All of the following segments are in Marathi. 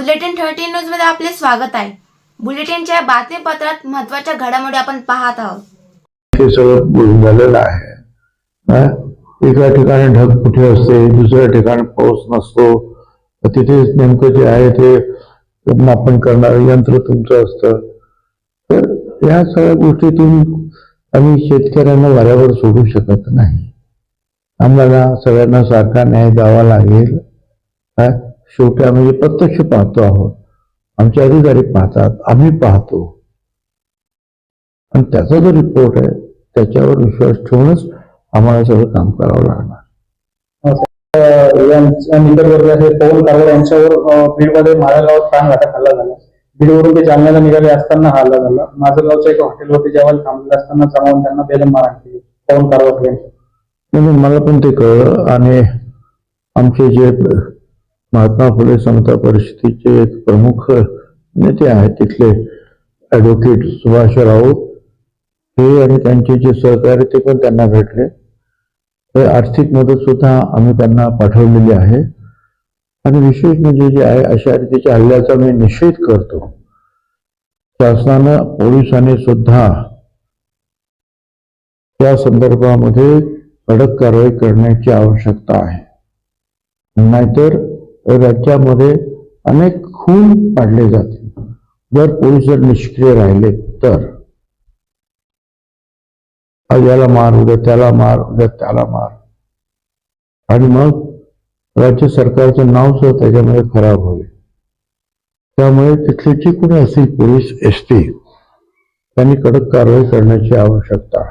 बुलेटिन थर्टी न्यूजमध्ये आपले स्वागत आहे. बुलेटिनच्या बातमीपत्रात महत्त्वाच्या घडामोडी आपण पाहत आहोत. हे सगळं झालेलं आहे. एका ठिकाणी ढगफुटी असते दुसऱ्या ठिकाणी पाऊस नसतो. तिथे नेमकं जे आहे ते मापन करणारं यंत्र तुमचं असतं. तर या सगळ्या गोष्टीतून आम्ही शेतकऱ्यांना वाऱ्यावर सोडू शकत नाही. आम्हाला सगळ्यांना सारखा न्याय द्यावा लागेल. हा? शेवटी आम्ही जे प्रत्यक्ष पाहतो आहोत. आमचे अधिकारी पाहतात आम्ही पाहतो. आणि त्याचा जो रिपोर्ट आहे त्याच्यावर विश्वास ठेवूनच आम्हाला सगळं काम करावं लागणार. यांच्या निकटवर्ग हे पवन कारवाड यांच्यावर बीडमध्ये माझ्या गावात प्राणघातक हल्ला झाला. बीडवरून ते जालन्याला निघाले असताना हा हल्ला झाला. माझं गावच्या एका हॉटेलवरती जेवायला थांबले असताना जमावून त्यांना बेदम मारहाण केली पवन कारवाड यांच्या मला पण ते कळलं. आणि आमचे जे महात्मा फुले समता परिषदेचे एक प्रमुख नेते आहेत. तिथले ॲडव्होकेट सुभाष राऊत हे आणि त्यांचे जे सहकार्य ते पण त्यांना भेटले. तर आर्थिक मदत सुद्धा आम्ही त्यांना पाठवलेली आहे. आणि विशेष म्हणजे जे आहे अशा रीतीच्या हल्ल्याचा मी निषेध करतो. शासनानं पोलिसांनी सुद्धा त्या संदर्भामध्ये कडक कारवाई करण्याची आवश्यकता आहे. नाहीतर राज्यामध्ये अनेक खून पाडले जाते. जर पोलीस जर निष्क्रिय राहिले तर. याला मार उद्या त्याला मार उद्या त्याला मार. आणि मग राज्य सरकारचं नाव सुद्धा त्याच्यामध्ये खराब होईल. त्यामुळे तिथले जे कोणी असतील पोलीस एस टी त्यांनी कडक कारवाई करण्याची आवश्यकता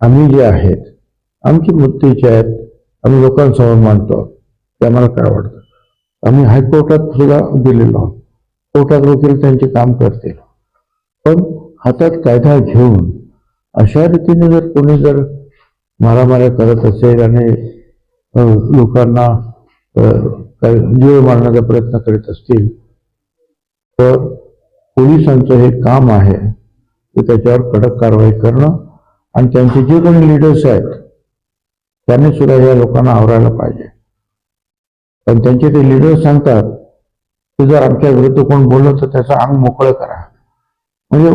आम्ही जे आहेत आमची मुद्दे आहेत आम्ही लोकांसमोर मांडतो. ते आम्हाला काय वाटतं आम्ही हायकोर्टात सुद्धा दिलेलो आहोत. कोर्टात वकील त्यांचे काम करतील. पण हातात कायदा घेऊन अशा रीतीने जर कोणी जर मारामाऱ्या करत असेल आणि लोकांना जीव मारण्याचा प्रयत्न करीत असतील तर पोलिसांचं हे काम आहे की त्याच्यावर कडक कारवाई करणं आणि त्यांचे जे कोणी लिडर्स आहेत त्यांनी सुद्धा या लोकांना आवरायला पाहिजे. पण त्यांचे ते लिडर सांगतात की जर आमच्या विरुद्ध कोण बोललं तर त्याचं अंग मोकळं करा. म्हणजे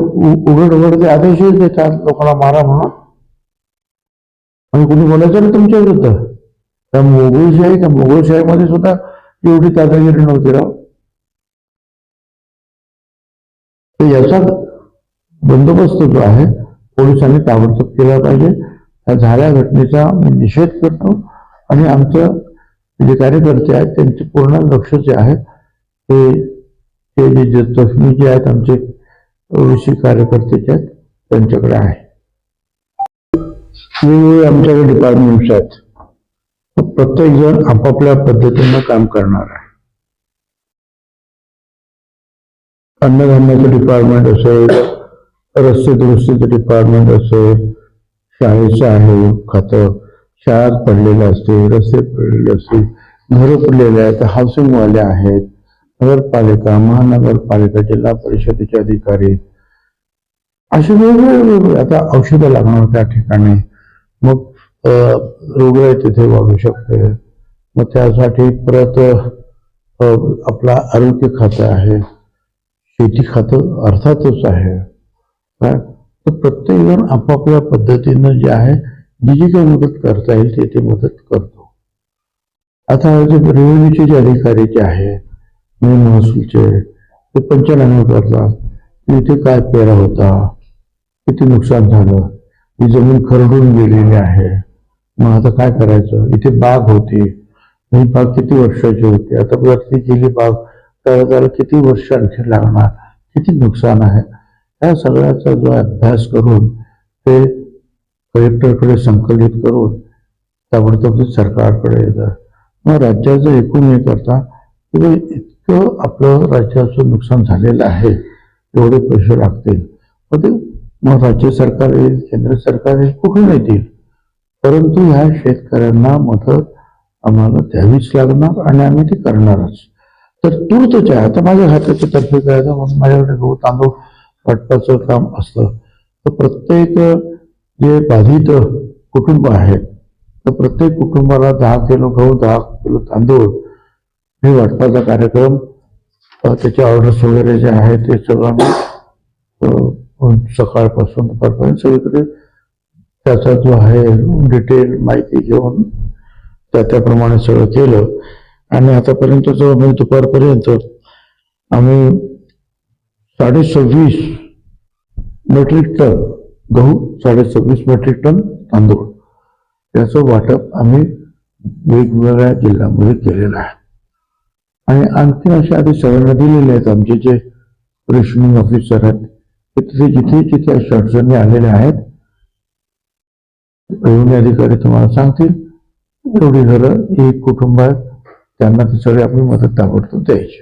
उघड उघड ते आदेशच देतात लोकांना मारा म्हणून. आणि कुणी बोलायचं ना तुमच्या विरुद्ध? त्या मोगलशाही त्या मोगलशाहीमध्ये सुद्धा एवढी दादागिरी नव्हती राव. तर याचा बंदोबस्त जो आहे पोलिसांनी ताबडतोब केला पाहिजे. या झाल्या घटनेचा मी निषेध करतो. आणि आमचं जे कार्यकर्ते आहेत त्यांचे पूर्ण लक्ष जे आहे. ते ते जे जखमी जे आहेत आमचे ओबीसी कार्यकर्ते जे आहेत त्यांच्याकडे आहे. वेगवेगळे आमच्याकडे डिपार्टमेंट्स आहेत. प्रत्येक जण आपापल्या पद्धतीनं काम करणार आहे. अन्नधान्याचं डिपार्टमेंट असेल रस्ते दुरुस्तीचं डिपार्टमेंट असेल शाळेचं आहे खातं शाळा पडलेल्या असते रस्ते पडलेले असतील घरं पडलेले आहेत हाऊसिंगवाले आहेत नगरपालिका महानगरपालिका जिल्हा परिषदेचे अधिकारी. असे वेगवेगळे वेगवेगळे आता औषधं लागणार त्या ठिकाणी. मग रुग्ण तिथे वाढू शकते. मग त्यासाठी परत आपला आरोग्य खातं आहे. शेती खातं अर्थातच आहे. काय तर आपापल्या पद्धतीनं जे आहे जी जी काही मदत करता येईल ते ते मदत करतो. आता जे रेव्हेन्यूचे जे अधिकारी जे आहे म्हणजे महसूलचे ते पंचनामे करतात. इथे काय पेरा होता किती नुकसान झालं ही जमीन खरडून गेलेली आहे. मग आता काय करायचं? इथे बाग होती. ही बाग किती वर्षाची होती? आता वरती गेली बाग त्याला त्याला किती वर्ष आणखी लागणार? किती नुकसान आहे? या सगळ्याचा जो अभ्यास करून ते कलेक्टरकडे संकलित करून ताबडतोब ते सरकारकडे येतात मग राज्याचं एकूण हे करता की इतकं आपलं राज्याचं नुकसान झालेलं आहे एवढे पैसे लागतील. मग ते मग राज्य सरकार येईल केंद्र सरकार येईल कुठून येतील? परंतु ह्या शेतकऱ्यांना मदत आम्हाला द्यावीच लागणार आणि आम्ही ती करणारच. तर तूर्तच आहे आता माझ्या हाताच्या तर्फे करायचं मग माझ्याकडे गहू तांदूळ वाटपाचं काम असतं. तर प्रत्येक जे बाधित कुटुंब आहेत तर प्रत्येक कुटुंबाला दहा किलो गहू दहा किलो तांदूळ हे वाटपाचा कार्यक्रम अ, त्याचे ऑर्डर्स वगैरे जे आहे ते सगळं आम्ही सकाळपासून दुपारपर्यंत सगळीकडे त्याचा जो आहे डिटेल माहिती घेऊन त्या त्याप्रमाणे सगळं केलं. आणि आतापर्यंत जो आम्ही दुपारपर्यंत आम्ही साडे सव्वीस मेट्रिक टन गहू साडे सव्वीस मेट्रिक टन तांदूळ. याचं वाटप आम्ही वेगवेगळ्या जिल्ह्यामध्ये केलेलं आहे. आणि आणखी अशा आधी सगळ्यांना दिलेले आहेत आमचे जे रेशनिंग ऑफिसर आहेत. ते तिथे जिथे जिथे अशा अडचणी आलेल्या आहेत रेव्हन्यू अधिकारी तुम्हाला सांगतील. एवढी घरं एक कुटुंब आहे त्यांना ती सगळी आपली मदत ताबडतोब द्यायची